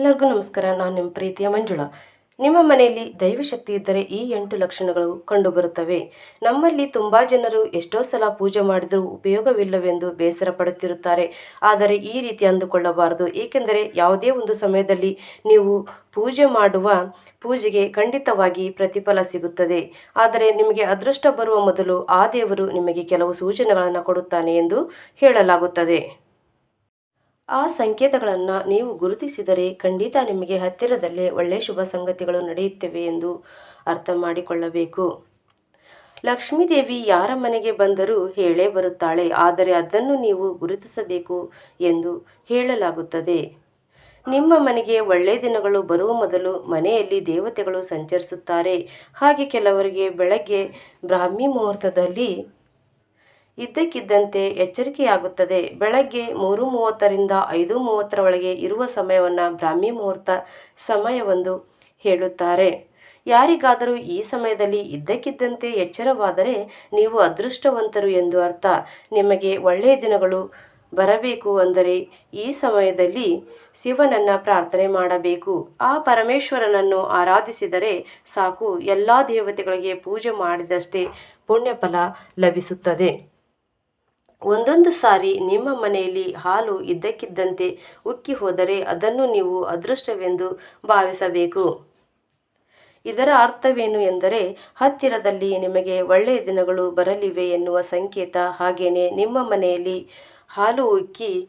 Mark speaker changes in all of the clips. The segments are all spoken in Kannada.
Speaker 1: ಎಲ್ಲರಿಗೂ ನಮಸ್ಕಾರ. ನಾನು ನಿಮ್ಮ ಪ್ರೀತಿಯ ಮಂಜುಳಾ. ನಿಮ್ಮ ಮನೆಯಲ್ಲಿ ದೈವಶಕ್ತಿ ಇದ್ದರೆ ಈ ಎಂಟು ಲಕ್ಷಣಗಳು ಕಂಡುಬರುತ್ತವೆ. ನಮ್ಮಲ್ಲಿ ತುಂಬ ಜನರು ಎಷ್ಟೋ ಸಲ ಪೂಜೆ ಮಾಡಿದರೂ ಉಪಯೋಗವಿಲ್ಲವೆಂದು ಬೇಸರ ಪಡುತ್ತಿರುತ್ತಾರೆ. ಆದರೆ ಈ ರೀತಿ ಅಂದುಕೊಳ್ಳಬಾರದು. ಏಕೆಂದರೆ ಯಾವುದೇ ಒಂದು ಸಮಯದಲ್ಲಿ ನೀವು ಪೂಜೆ ಮಾಡುವ ಪೂಜೆಗೆ ಖಂಡಿತವಾಗಿ ಪ್ರತಿಫಲ ಸಿಗುತ್ತದೆ. ಆದರೆ ನಿಮಗೆ ಅದೃಷ್ಟ ಬರುವ ಮೊದಲು ಆ ದೇವರು ನಿಮಗೆ ಕೆಲವು ಸೂಚನೆಗಳನ್ನು ಕೊಡುತ್ತಾನೆ ಎಂದು ಹೇಳಲಾಗುತ್ತದೆ. ಆ ಸಂಕೇತಗಳನ್ನು ನೀವು ಗುರುತಿಸಿದರೆ ಖಂಡಿತ ನಿಮಗೆ ಹತ್ತಿರದಲ್ಲೇ ಒಳ್ಳೆಯ ಶುಭ ಸಂಗತಿಗಳು ನಡೆಯುತ್ತವೆ ಎಂದು ಅರ್ಥ ಮಾಡಿಕೊಳ್ಳಬೇಕು. ಲಕ್ಷ್ಮೀದೇವಿ ಯಾರ ಮನೆಗೆ ಬಂದರೂ ಹೇಳೇ ಬರುತ್ತಾಳೆ, ಆದರೆ ಅದನ್ನು ನೀವು ಗುರುತಿಸಬೇಕು ಎಂದು ಹೇಳಲಾಗುತ್ತದೆ. ನಿಮ್ಮ ಮನೆಗೆ ಒಳ್ಳೆಯ ದಿನಗಳು ಬರುವ ಮೊದಲು ಮನೆಯಲ್ಲಿ ದೇವತೆಗಳು ಸಂಚರಿಸುತ್ತಾರೆ. ಹಾಗೆ ಕೆಲವರಿಗೆ ಬೆಳಗ್ಗೆ ಬ್ರಾಹ್ಮಿ ಮುಹೂರ್ತದಲ್ಲಿ ಇದ್ದಕ್ಕಿದ್ದಂತೆ ಎಚ್ಚರಿಕೆಯಾಗುತ್ತದೆ. ಬೆಳಗ್ಗೆ ಮೂರು ಮೂವತ್ತರಿಂದ ಐದು ಮೂವತ್ತರ ಒಳಗೆ ಇರುವ ಸಮಯವನ್ನು ಬ್ರಾಹ್ಮಿ ಮುಹೂರ್ತ ಸಮಯವೆಂದು ಹೇಳುತ್ತಾರೆ. ಯಾರಿಗಾದರೂ ಈ ಸಮಯದಲ್ಲಿ ಇದ್ದಕ್ಕಿದ್ದಂತೆ ಎಚ್ಚರವಾದರೆ ನೀವು ಅದೃಷ್ಟವಂತರು ಎಂದು ಅರ್ಥ. ನಿಮಗೆ ಒಳ್ಳೆಯ ದಿನಗಳು ಬರಬೇಕು ಅಂದರೆ ಈ ಸಮಯದಲ್ಲಿ ಶಿವನನ್ನು ಪ್ರಾರ್ಥನೆ ಮಾಡಬೇಕು. ಆ ಪರಮೇಶ್ವರನನ್ನು ಆರಾಧಿಸಿದರೆ ಸಾಕು, ಎಲ್ಲ ದೇವತೆಗಳಿಗೆ ಪೂಜೆ ಮಾಡಿದಷ್ಟೇ ಪುಣ್ಯಫಲ ಲಭಿಸುತ್ತದೆ. ಒಂದೊಂದು ಸಾರಿ ನಿಮ್ಮ ಮನೆಯಲ್ಲಿ ಹಾಲು ಇದ್ದಕ್ಕಿದ್ದಂತೆ ಉಕ್ಕಿ ಹೋದರೆ ಅದನ್ನು ನೀವು ಅದೃಷ್ಟವೆಂದು ಭಾವಿಸಬೇಕು. ಇದರ ಅರ್ಥವೇನು ಎಂದರೆ, ಹತ್ತಿರದಲ್ಲಿ ನಿಮಗೆ ಒಳ್ಳೆಯ ದಿನಗಳು ಬರಲಿವೆ ಎನ್ನುವ ಸಂಕೇತ ಹಾಗೆಯೇ ನಿಮ್ಮ ಮನೆಯಲ್ಲಿ ಹಾಲು ಉಕ್ಕಿ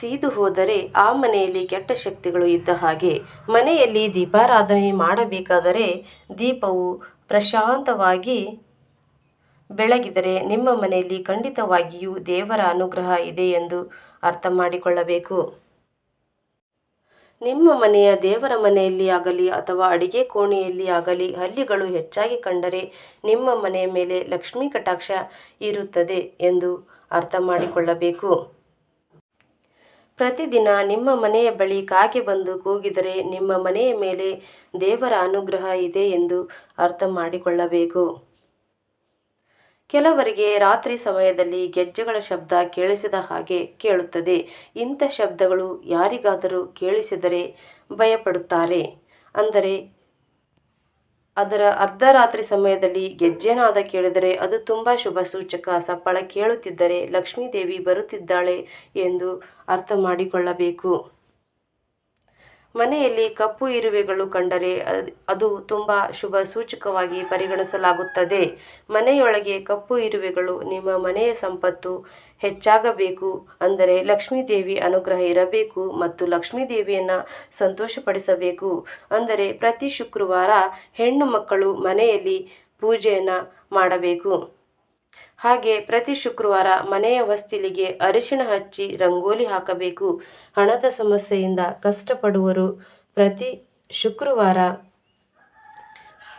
Speaker 1: ಸೀದು ಹೋದರೆ ಆ ಮನೆಯಲ್ಲಿ ಕೆಟ್ಟ ಶಕ್ತಿಗಳು ಇದ್ದ ಹಾಗೆ. ಮನೆಯಲ್ಲಿ ದೀಪಾರಾಧನೆ ಮಾಡಬೇಕಾದರೆ ದೀಪವು ಪ್ರಶಾಂತವಾಗಿ ಬೆಳಗಿದರೆ ನಿಮ್ಮ ಮನೆಯಲ್ಲಿ ಖಂಡಿತವಾಗಿಯೂ ದೇವರ ಅನುಗ್ರಹ ಇದೆ ಎಂದು ಅರ್ಥ ಮಾಡಿಕೊಳ್ಳಬೇಕು ನಿಮ್ಮ ಮನೆಯ ದೇವರ ಮನೆಯಲ್ಲಿ ಆಗಲಿ ಅಥವಾ ಅಡಿಗೆ ಕೋಣೆಯಲ್ಲಿ ಆಗಲಿ ಹಲ್ಲಿಗಳು ಹೆಚ್ಚಾಗಿ ಕಂಡರೆ ನಿಮ್ಮ ಮನೆಯ ಮೇಲೆ ಲಕ್ಷ್ಮೀ ಕಟಾಕ್ಷ ಇರುತ್ತದೆ ಎಂದು ಅರ್ಥ ಮಾಡಿಕೊಳ್ಳಬೇಕು ಪ್ರತಿದಿನ ನಿಮ್ಮ ಮನೆಯ ಬಳಿ ಕಾಗೆ ಬಂದು ಕೂಗಿದರೆ ನಿಮ್ಮ ಮನೆಯ ಮೇಲೆ ದೇವರ ಅನುಗ್ರಹ ಇದೆ ಎಂದು ಅರ್ಥ ಮಾಡಿಕೊಳ್ಳಬೇಕು ಕೆಲವರಿಗೆ ರಾತ್ರಿ ಸಮಯದಲ್ಲಿ ಗೆಜ್ಜೆಗಳ ಶಬ್ದ ಕೇಳಿಸಿದ ಹಾಗೆ ಕೇಳುತ್ತದೆ. ಇಂಥ ಶಬ್ದಗಳು ಯಾರಿಗಾದರೂ ಕೇಳಿಸಿದರೆ ಭಯಪಡುತ್ತಾರೆ. ಅಂದರೆ, ಅದರ ಅರ್ಧರಾತ್ರಿ ಸಮಯದಲ್ಲಿ ಗೆಜ್ಜೆನಾದ ಕೇಳಿದರೆ ಅದು ತುಂಬ ಶುಭ ಸೂಚಕ. ಸಪ್ಪಳ ಕೇಳುತ್ತಿದ್ದರೆ ಲಕ್ಷ್ಮೀದೇವಿ ಬರುತ್ತಿದ್ದಾಳೆ ಎಂದು ಅರ್ಥ ಮಾಡಿಕೊಳ್ಳಬೇಕು. ಮನೆಯಲ್ಲಿ ಕಪ್ಪು ಇರುವೆಗಳು ಕಂಡರೆ ಅದು ತುಂಬ ಶುಭ ಸೂಚಕವಾಗಿ ಪರಿಗಣಿಸಲಾಗುತ್ತದೆ. ಮನೆಯೊಳಗೆ ಕಪ್ಪು ಇರುವೆಗಳು ನಿಮ್ಮ ಮನೆಯ ಸಂಪತ್ತು ಹೆಚ್ಚಾಗಬೇಕು ಅಂದರೆ ಲಕ್ಷ್ಮೀದೇವಿ ಅನುಗ್ರಹ ಇರಬೇಕು ಮತ್ತು ಲಕ್ಷ್ಮೀದೇವಿಯನ್ನು ಸಂತೋಷಪಡಿಸಬೇಕು ಅಂದರೆ ಪ್ರತಿ ಶುಕ್ರವಾರ ಹೆಣ್ಣು ಮಕ್ಕಳು ಮನೆಯಲ್ಲಿ ಪೂಜೆಯನ್ನು ಮಾಡಬೇಕು. ಹಾಗೆ ಪ್ರತಿ ಶುಕ್ರವಾರ ಮನೆಯ ಹೊಸ್ತಿಲಿಗೆ ಅರಿಶಿಣ ಹಚ್ಚಿ ರಂಗೋಲಿ ಹಾಕಬೇಕು. ಹಣದ ಸಮಸ್ಯೆಯಿಂದ ಕಷ್ಟಪಡುವರು. ಪ್ರತಿ ಶುಕ್ರವಾರ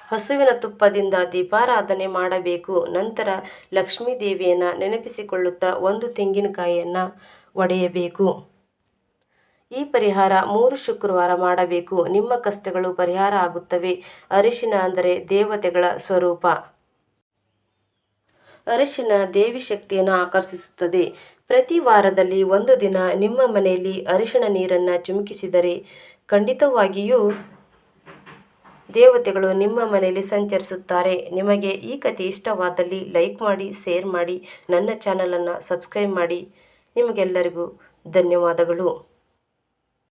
Speaker 1: ಹಸುವಿನ ತುಪ್ಪದಿಂದ ದೀಪಾರಾಧನೆ ಮಾಡಬೇಕು. ನಂತರ ಲಕ್ಷ್ಮೀ ದೇವಿಯನ್ನು ನೆನಪಿಸಿಕೊಳ್ಳುತ್ತಾ ಒಂದು ತೆಂಗಿನಕಾಯಿಯನ್ನು ಒಡೆಯಬೇಕು. ಈ ಪರಿಹಾರ ಮೂರು ಶುಕ್ರವಾರ ಮಾಡಬೇಕು. ನಿಮ್ಮ ಕಷ್ಟಗಳು ಪರಿಹಾರ ಆಗುತ್ತವೆ. ಅರಿಶಿನ ಅಂದರೆ ದೇವತೆಗಳ ಸ್ವರೂಪ. ಅರಿಶಿನ ದೇವಿ ಶಕ್ತಿಯನ್ನು ಆಕರ್ಷಿಸುತ್ತದೆ. ಪ್ರತಿ ವಾರದಲ್ಲಿ ಒಂದು ದಿನ ನಿಮ್ಮ ಮನೆಯಲ್ಲಿ ಅರಿಶಿನ ನೀರನ್ನು ಚುಮುಕಿಸಿದರೆ ಖಂಡಿತವಾಗಿಯೂ ದೇವತೆಗಳು ನಿಮ್ಮ ಮನೆಯಲ್ಲಿ ಸಂಚರಿಸುತ್ತಾರೆ. ನಿಮಗೆ ಈ ಕಥೆ ಇಷ್ಟವಾದಲ್ಲಿ ಲೈಕ್ ಮಾಡಿ, ಶೇರ್ ಮಾಡಿ, ನನ್ನ ಚಾನಲನ್ನು ಸಬ್ಸ್ಕ್ರೈಬ್ ಮಾಡಿ. ನಿಮಗೆಲ್ಲರಿಗೂ ಧನ್ಯವಾದಗಳು.